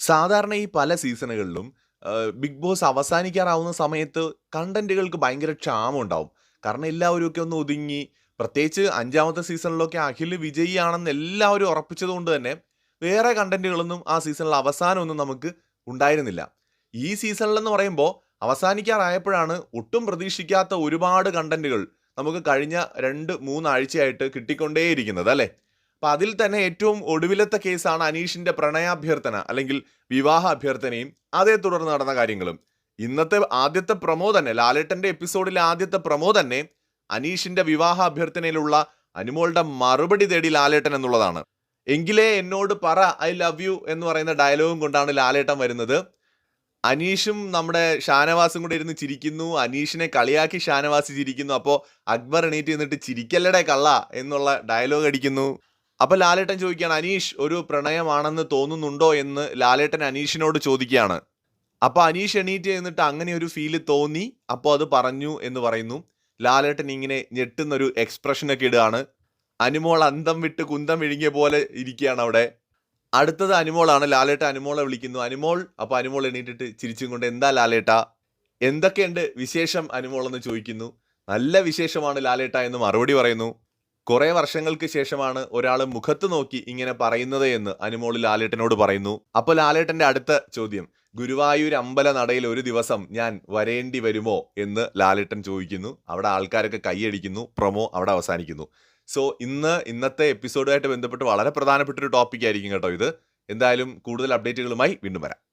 സാധാരണ ഈ പല സീസണുകളിലും ബിഗ് ബോസ് അവസാനിക്കാറാവുന്ന സമയത്ത് കണ്ടന്റുകൾക്ക് ഭയങ്കര ക്ഷാമമുണ്ടാവും. കാരണം എല്ലാവരും ഒക്കെ ഒന്ന് ഒതുങ്ങി പ്രത്യേകിച്ച് അഞ്ചാമത്തെ സീസണിലൊക്കെ അഖിൽ വിജയിയാണെന്ന് എല്ലാവരും ഉറപ്പിച്ചതുകൊണ്ട് തന്നെ വേറെ കണ്ടന്റുകളൊന്നും ആ സീസണിൽ അവസാനമൊന്നും നമുക്ക് ഉണ്ടായിരുന്നില്ല. ഈ സീസണിലെന്ന് പറയുമ്പോൾ അവസാനിക്കാറായപ്പോഴാണ് ഒട്ടും പ്രതീക്ഷിക്കാത്ത ഒരുപാട് കണ്ടന്റുകൾ നമുക്ക് കഴിഞ്ഞ 2, 3 ആഴ്ചയായിട്ട് കിട്ടിക്കൊണ്ടേയിരിക്കുന്നത് അല്ലേ? അപ്പൊ അതിൽ തന്നെ ഏറ്റവും ഒടുവിലത്തെ കേസാണ് അനീഷിന്റെ പ്രണയാഭ്യർത്ഥന അല്ലെങ്കിൽ വിവാഹ അഭ്യർത്ഥനയും അതേ തുടർന്ന് നടന്ന കാര്യങ്ങളും. ഇന്നത്തെ ആദ്യത്തെ പ്രമോ തന്നെ ലാലേട്ടന്റെ എപ്പിസോഡിലെ ആദ്യത്തെ പ്രമോ തന്നെ അനീഷിന്റെ വിവാഹ അഭ്യർത്ഥനയിലുള്ള അനുമോളുടെ മറുപടി തേടി ലാലേട്ടൻ എന്നുള്ളതാണ്. എങ്കിലേ എന്നോട് പറ ഐ ലവ് യു എന്ന് പറയുന്ന ഡയലോഗും കൊണ്ടാണ് ലാലേട്ടൻ വരുന്നത്. അനീഷും നമ്മുടെ ഷാനവാസും കൂടെ ഇരുന്ന് ചിരിക്കുന്നു. അനീഷിനെ കളിയാക്കി ഷാനവാസ് ചിരിക്കുന്നു. അപ്പോൾ അക്ബർ എണീറ്റ് നിന്നിട്ട് ചിരിക്കല്ലടേ കള്ള എന്നുള്ള ഡയലോഗ് അടിക്കുന്നു. അപ്പൊ ലാലേട്ടൻ ചോദിക്കുകയാണ് അനീഷ് ഒരു പ്രണയമാണെന്ന് തോന്നുന്നുണ്ടോ എന്ന് ലാലേട്ടൻ അനീഷിനോട് ചോദിക്കുകയാണ്. അപ്പൊ അനീഷ് എണീറ്റ് എന്നിട്ട് അങ്ങനെ ഒരു ഫീൽ തോന്നി. അപ്പോൾ അത് പറഞ്ഞു എന്ന് പറയുന്നു. ലാലേട്ടൻ ഇങ്ങനെ ഞെട്ടുന്നൊരു എക്സ്പ്രഷനൊക്കെ ഇടുകയാണ്. അനുമോൾ അന്തം വിട്ട് കുന്തം വിഴുങ്ങിയ പോലെ ഇരിക്കുകയാണ് അവിടെ. അടുത്തത് അനുമോളാണ്. ലാലേട്ട അനുമോളെ വിളിക്കുന്നു. അനുമോൾ അപ്പൊ അനുമോൾ എണീറ്റിട്ട് ചിരിച്ചും കൊണ്ട് എന്താ ലാലേട്ട എന്തൊക്കെയുണ്ട് വിശേഷം അനുമോൾ എന്ന് ചോദിക്കുന്നു. നല്ല വിശേഷമാണ് ലാലേട്ട എന്ന് മറുപടി പറയുന്നു. കുറെ വർഷങ്ങൾക്ക് ശേഷമാണ് ഒരാൾ മുഖത്ത് നോക്കി ഇങ്ങനെ പറയുന്നത് എന്ന് അനുമോളി ലാലേട്ടനോട് പറയുന്നു. അപ്പൊ ലാലേട്ടന്റെ അടുത്ത ചോദ്യം ഗുരുവായൂർ അമ്പല നടയിൽ ഒരു ദിവസം ഞാൻ വരേണ്ടി വരുമോ എന്ന് ലാലേട്ടൻ ചോദിക്കുന്നു. അവിടെ ആൾക്കാരൊക്കെ കൈയടിക്കുന്നു. പ്രൊമോ അവിടെ അവസാനിക്കുന്നു. സോ ഇന്ന് ഇന്നത്തെ എപ്പിസോഡുമായിട്ട് ബന്ധപ്പെട്ട് വളരെ പ്രധാനപ്പെട്ട ഒരു ടോപ്പിക് ആയിരിക്കും കേട്ടോ ഇത്. എന്തായാലും കൂടുതൽ അപ്ഡേറ്റുകളുമായി വീണ്ടും വരാം.